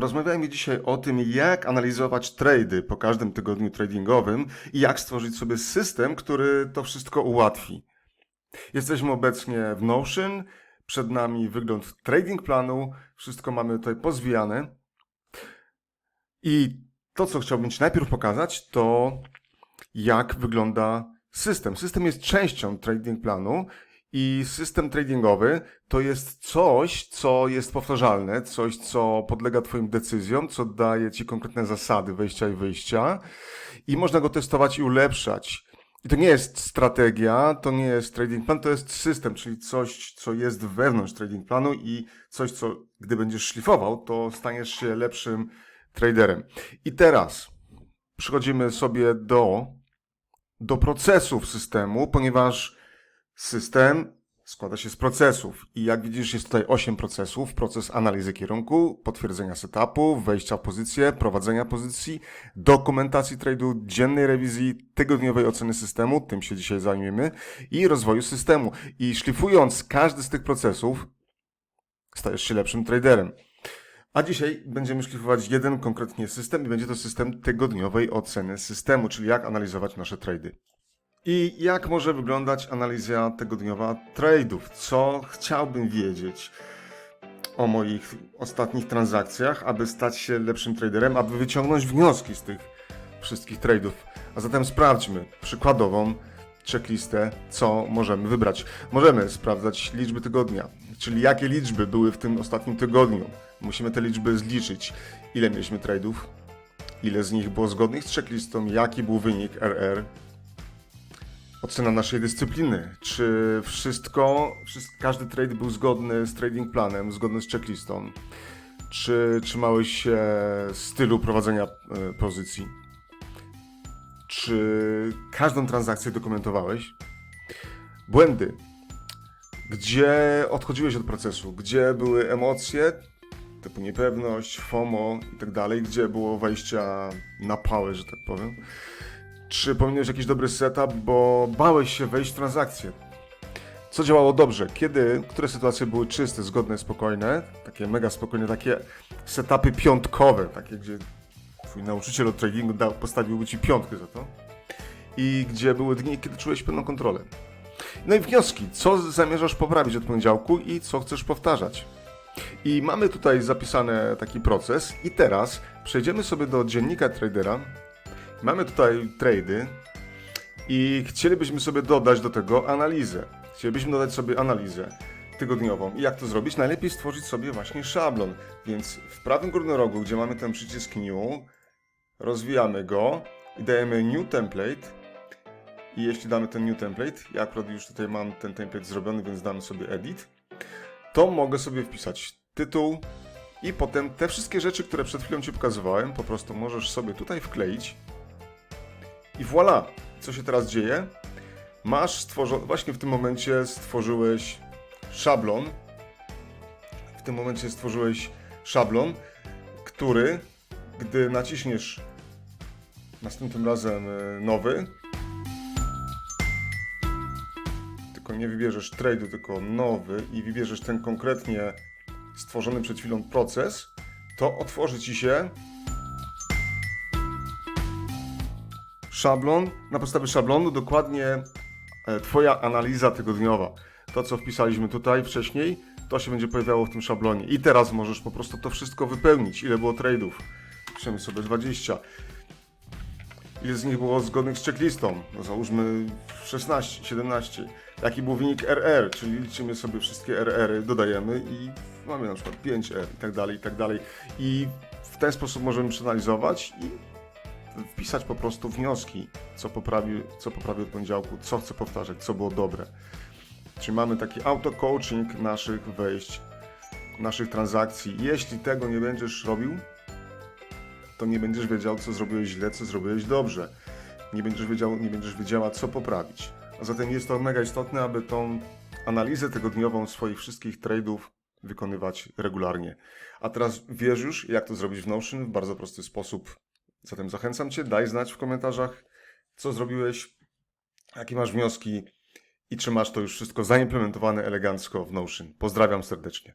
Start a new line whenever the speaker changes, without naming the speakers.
Porozmawiajmy dzisiaj o tym, jak analizować trady po każdym tygodniu tradingowym i jak stworzyć sobie system, który to wszystko ułatwi. Jesteśmy obecnie w Notion, przed nami wygląd trading planu, wszystko mamy tutaj pozwijane. I to, co chciałbym Ci najpierw pokazać, to jak wygląda system. System jest częścią trading planu i system tradingowy to jest coś, co jest powtarzalne, coś, co podlega Twoim decyzjom, co daje Ci konkretne zasady wejścia i wyjścia i można go testować i ulepszać. I to nie jest strategia, to nie jest trading plan, to jest system, czyli coś, co jest wewnątrz trading planu i coś, co gdy będziesz szlifował, to staniesz się lepszym traderem. I teraz przechodzimy sobie do, do procesów systemu, ponieważ system składa się z procesów. I jak widzisz, jest tutaj 8 procesów. Proces analizy kierunku, potwierdzenia setupu, wejścia w pozycję, prowadzenia pozycji, dokumentacji trade'u, dziennej rewizji, tygodniowej oceny systemu, tym się dzisiaj zajmiemy, i rozwoju systemu. I szlifując każdy z tych procesów, stajesz się lepszym traderem. A dzisiaj będziemy szlifować jeden konkretnie system i będzie to system tygodniowej oceny systemu, czyli jak analizować nasze trady. I jak może wyglądać analiza tygodniowa tradeów? Co chciałbym wiedzieć o moich ostatnich transakcjach, aby stać się lepszym traderem, aby wyciągnąć wnioski z tych wszystkich tradeów? A zatem sprawdźmy przykładową checklistę, co możemy wybrać. Możemy sprawdzać liczby tygodnia, czyli jakie liczby były w tym ostatnim tygodniu. Musimy te liczby zliczyć. Ile mieliśmy trade'ów? Ile z nich było zgodnych z checklistą? Jaki był wynik RR? Ocena naszej dyscypliny. Czy wszystko, wszystko, każdy trade był zgodny z trading planem, zgodny z checklistą? Czy trzymałeś się stylu prowadzenia e, pozycji? Czy każdą transakcję dokumentowałeś? Błędy. Gdzie odchodziłeś od procesu? Gdzie były emocje, typu niepewność, FOMO i tak dalej? Gdzie było wejścia na pałę, że tak powiem? Czy powinieneś jakiś dobry setup, bo bałeś się wejść w transakcję? Co działało dobrze? Kiedy, które sytuacje były czyste, zgodne, spokojne? Takie mega spokojne, takie setupy piątkowe, takie gdzie twój nauczyciel od tradingu dał, postawiłby ci piątkę za to. I gdzie były dni, kiedy czułeś pełną kontrolę. No i wnioski. Co zamierzasz poprawić od poniedziałku i co chcesz powtarzać? I mamy tutaj zapisany taki proces. I teraz przejdziemy sobie do dziennika tradera. Mamy tutaj trady i chcielibyśmy sobie dodać do tego analizę. Chcielibyśmy dodać sobie analizę tygodniową. I jak to zrobić? Najlepiej stworzyć sobie właśnie szablon. Więc w prawym górnym rogu, gdzie mamy ten przycisk New, rozwijamy go i dajemy New Template. I jeśli damy ten New Template, ja akurat już tutaj mam ten template zrobiony, więc damy sobie Edit, to mogę sobie wpisać tytuł i potem te wszystkie rzeczy, które przed chwilą Ci pokazywałem, po prostu możesz sobie tutaj wkleić i voilà! Co się teraz dzieje? Masz stworzony, właśnie w tym momencie stworzyłeś szablon. W tym momencie stworzyłeś szablon, który, gdy naciśniesz następnym razem e, nowy, tylko nie wybierzesz trade'u, tylko nowy i wybierzesz ten konkretnie stworzony przed chwilą proces, to otworzy ci się szablon, na podstawie szablonu dokładnie e, Twoja analiza tygodniowa. To, co wpisaliśmy tutaj wcześniej, to się będzie pojawiało w tym szablonie. I teraz możesz po prostu to wszystko wypełnić. Ile było tradeów? Piszemy sobie 20. Ile z nich było zgodnych z checklistą? No załóżmy 16, 17. Jaki był wynik RR, czyli liczymy sobie wszystkie RR-y, dodajemy i mamy na przykład 5R i tak dalej, i tak dalej. I w ten sposób możemy przeanalizować i wpisać po prostu wnioski, co poprawił, co poprawił od poniedziałku, co chcę powtarzać, co było dobre. Czyli mamy taki auto-coaching naszych wejść, naszych transakcji. Jeśli tego nie będziesz robił, to nie będziesz wiedział, co zrobiłeś źle, co zrobiłeś dobrze. Nie będziesz wiedział, nie będziesz wiedziała, co poprawić. A zatem jest to mega istotne, aby tą analizę tygodniową swoich wszystkich trade'ów wykonywać regularnie. A teraz wiesz już, jak to zrobić w Notion w bardzo prosty sposób. Zatem zachęcam Cię, daj znać w komentarzach, co zrobiłeś, jakie masz wnioski i czy masz to już wszystko zaimplementowane elegancko w Notion. Pozdrawiam serdecznie.